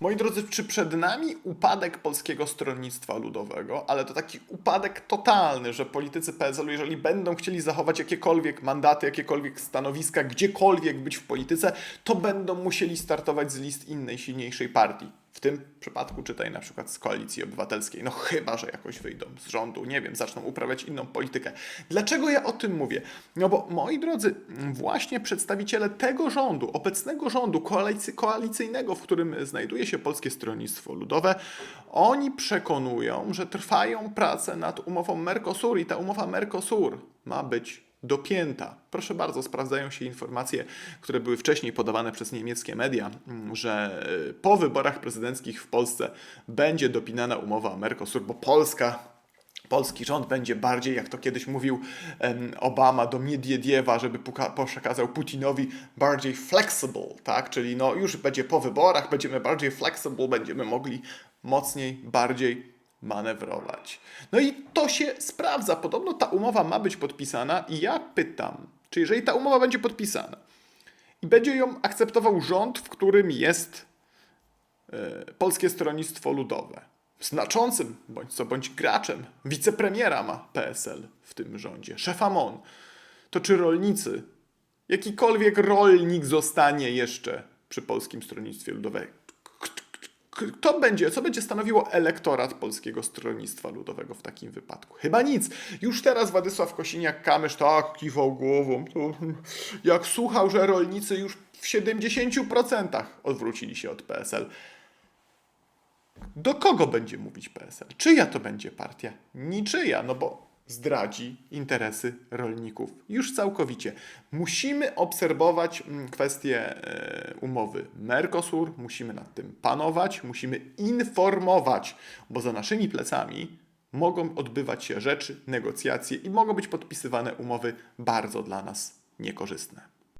Moi drodzy, czy przed nami upadek polskiego stronnictwa ludowego, ale to taki upadek totalny, że politycy PSL-u, jeżeli będą chcieli zachować jakiekolwiek mandaty, jakiekolwiek stanowiska, gdziekolwiek być w polityce, to będą musieli startować z list innej, silniejszej partii. W tym przypadku czytaj na przykład z koalicji obywatelskiej. No chyba, że jakoś wyjdą z rządu, nie wiem, zaczną uprawiać inną politykę. Dlaczego ja o tym mówię? No bo moi drodzy, właśnie przedstawiciele tego rządu, obecnego rządu koalicy, koalicyjnego, w którym znajduje się Polskie Stronnictwo Ludowe, oni przekonują, że trwają prace nad umową Mercosur i ta umowa Mercosur ma być dopięta. Proszę bardzo, sprawdzają się informacje, które były wcześniej podawane przez niemieckie media, mm, że y, po wyborach prezydenckich w Polsce będzie dopinana umowa Mercosur, bo Polska polski rząd będzie bardziej, jak to kiedyś mówił Obama do Miediediewa, żeby przekazał Putinowi bardziej flexible, tak? Czyli no już będzie po wyborach, będziemy bardziej flexible, będziemy mogli mocniej, bardziej manewrować. No i to się sprawdza. Podobno ta umowa ma być podpisana i ja pytam, czy jeżeli ta umowa będzie podpisana i będzie ją akceptował rząd, w którym jest e, Polskie Stronnictwo Ludowe. Znaczącym, bądź co bądź graczem, wicepremiera ma PSL w tym rządzie, szefa MON. To czy rolnicy, jakikolwiek rolnik zostanie jeszcze przy Polskim Stronnictwie Ludowym? Kto będzie, co będzie stanowiło elektorat Polskiego Stronnictwa Ludowego w takim wypadku? Chyba nic. Już teraz Władysław Kosiniak-Kamysz tak kiwał głową. Jak słuchał, że rolnicy już w 70% odwrócili się od PSL. Do kogo będzie mówić PSL? Czyja to będzie partia? Niczyja, no bo zdradzi interesy rolników już całkowicie. Musimy obserwować mm, kwestię e, umowy Mercosur, musimy nad tym panować, musimy informować, bo za naszymi plecami mogą odbywać się rzeczy, negocjacje i mogą być podpisywane umowy bardzo dla nas niekorzystne.